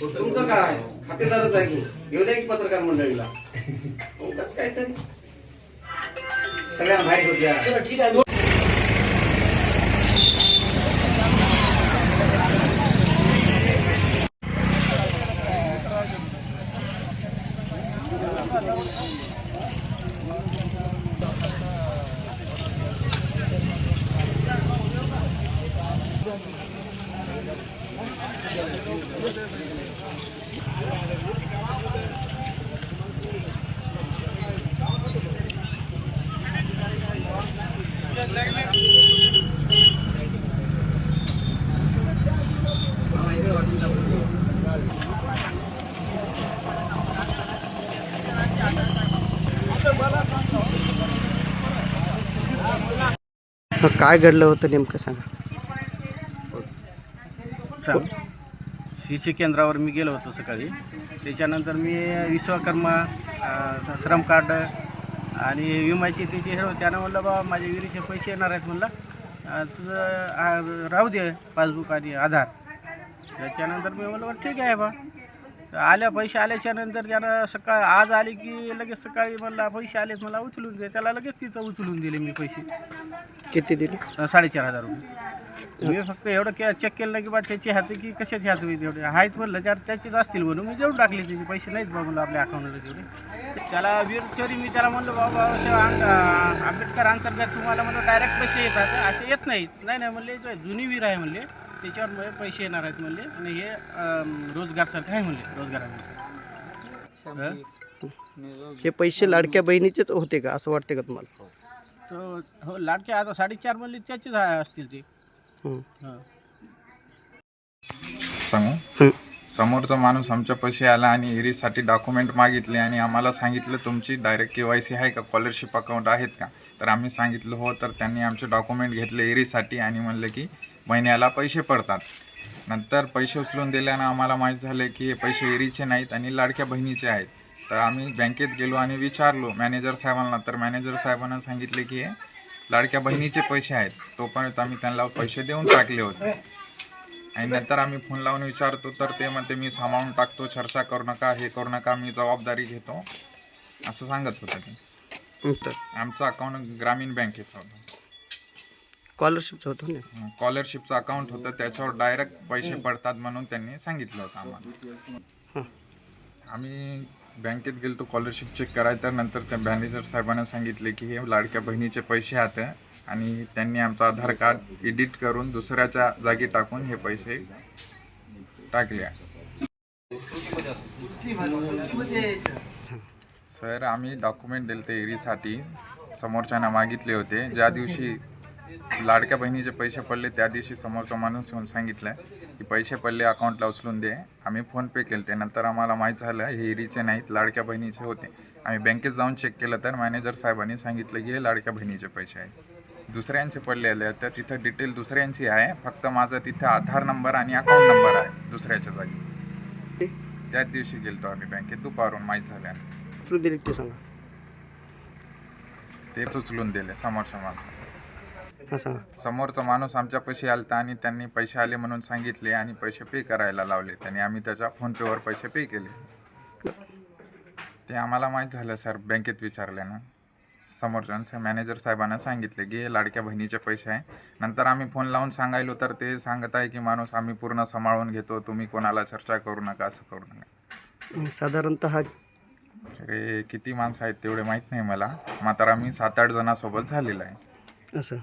तुमचं काय? खातेदारच आहे की? घेऊ द्या की पत्रकार मंडळीला. उगाच काहीतरी. सगळ्यांना माहीत होत्या. ठीक आहे. काय घडलं होतं नेमकं सांगा. सांग. शिशी केंद्रावर मी गेलो होतो सकाळी. त्याच्यानंतर मी विश्वकर्मा श्रम कार्ड आणि विम्याची त्याची हे होते. त्यानं म्हणलं बाबा माझे विहिरीचे पैसे येणार आहेत म्हणलं. तुझं राहू दे पासबुक आणि आधार. त्याच्यानंतर मी म्हणलं बरं ठीक आहे बा आल्या पैसे आल्याच्यानंतर त्यानं सकाळ आज आले की लगेच सकाळी म्हणला पैसे आलेत मला उचलून दे. त्याला लगेच तिथं उचलून दिले मी पैसे. किती दिले? अ, साडेचार हजार रुपये. मी फक्त एवढं के चेक केलं की बा त्याची ह्याचं की कशाचे ह्याचं होईल एवढे. आहेत म्हणलं त्यात त्याचेच असतील म्हणून मी देऊन टाकले त्याचे पैसे नाहीत बा म्हणलं आपल्या अकाउंटला तेवढे त्याला वीरचोरी मी त्याला म्हणलं बाबा आंबेडकर अंतर्गत तुम्हाला म्हणलं डायरेक्ट पैसे येतात असे येत नाहीत. नाही नाही म्हणले जो जुनी वीर आहे म्हणले. त्याच्यावर मला पैसे येणार आहेत म्हणले. आणि हे अं, रोजगारसारखं आहे म्हणले रोजगारामध्ये. हे? पैसे लाडक्या बहिणीचेच होते का? असं वाटते का तुम्हाला? तो हो लाडके आता साडेचार म्हणले त्याचेच आहे- असतील ते. हं. हां. सांगू. हं. समोरचा माणूस आमच्या पैसे आला आणि इरीजसाठी डॉक्युमेंट मागितले आणि आम्हाला सांगितलं तुमची डायरेक्ट के वाय सी आहे का? स्कॉलरशिप अकाउंट आहेत का? तर आम्ही सांगितलं हो. तर त्यांनी आमचे डॉक्युमेंट घेतले इरीजसाठी आणि म्हणलं की महिन्याला पैसे पडतात. नंतर पैसे उचलून दिल्यानं आम्हाला माहीत झाले की हे पैसे इरीचे नाहीत आणि लाडक्या बहिणीचे आहेत. तर आम्ही बँकेत गेलो आणि विचारलो मॅनेजर साहेबांना. तर मॅनेजर साहेबांना सांगितले की हे लाडक्या बहिणीचे पैसे आहेत. तोपर्यंत आम्ही त्यांना पैसे देऊन टाकले होते. आणि नंतर आम्ही फोन लावून विचारतो तर ते म्हणते मी सामावून टाकतो चर्चा करू नका हे करू नका मी जबाबदारी घेतो. असं सांगत होतं ते. आमचं अकाउंट ग्रामीण बँकेचं होतं. स्कॉलरशिपचं होतं ना? स्कॉलरशिपचं अकाउंट होतं त्याच्यावर डायरेक्ट पैसे पडतात म्हणून त्यांनी सांगितलं होतं आम्हाला. आम्ही बँकेत गेलो तो स्कॉलरशिप चेक करायला तर नंतर त्या मॅनेजर साहेबांना सांगितले की हे लाडक्या बहिणीचे पैसे आहेत आणि त्यांनी आमचं आधार कार्ड एडिट करून दुसऱ्याच्या जागी टाकून हे पैसे टाकले. सर आम्ही डॉक्युमेंट दिले ते एरीसाठी समोरच्यांना मागितले होते. ज्या दिवशी लाडक्या बहिणीचे पैसे पडले त्या दिवशी समोरचा माणूस येऊन सांगितलं की पैसे पडले अकाउंटला उचलून दे. आम्ही फोनपे केले ते नंतर आम्हाला माहीत झालं हे एरीचे नाहीत लाडक्या बहिणीचे होते. आम्ही बँकेत जाऊन चेक केलं तर मॅनेजर साहेबांनी सांगितलं की हे लाडक्या बहिणीचे पैसे आहेत. दुसऱ्यांचे पडलेले आहेत. तर तिथं डिटेल दुसऱ्यांची आहे. फक्त माझा तिथं आधार नंबर आणि अकाउंट नंबर आहे. दुसऱ्याच्या जागी. त्याच दिवशी गेलतो आम्ही बँकेत दुपारून माहीत झाल्यानं उचलून दिले ते सांगा? ते उचलून दिले समोरच्या हां सांगा. समोरचा माणूस आमच्या पैसे आलता आणि त्यांनी पैसे आले म्हणून सांगितले आणि पैसे पे करायला लावले. त्यांनी आम्ही त्याच्या फोनपेवर पैसे पे केले. ते आम्हाला माहीत झालं सर बँकेत विचारल्यानं समोरच्या मॅनेजर साहेबांना सांगितले की हे लाडक्या बहिणीचे पैसे आहे. नंतर आम्ही फोन लावून सांगायलो तर ते सांगत आहे की माणूस आम्ही पूर्ण सांभाळून घेतो तुम्ही कोणाला चर्चा करू नका असं करू नका. साधारणतः अरे किती माणसं आहेत तेवढे माहीत नाही मला मात्र आम्ही सात आठ जणांसोबत झालेलं आहे. असं.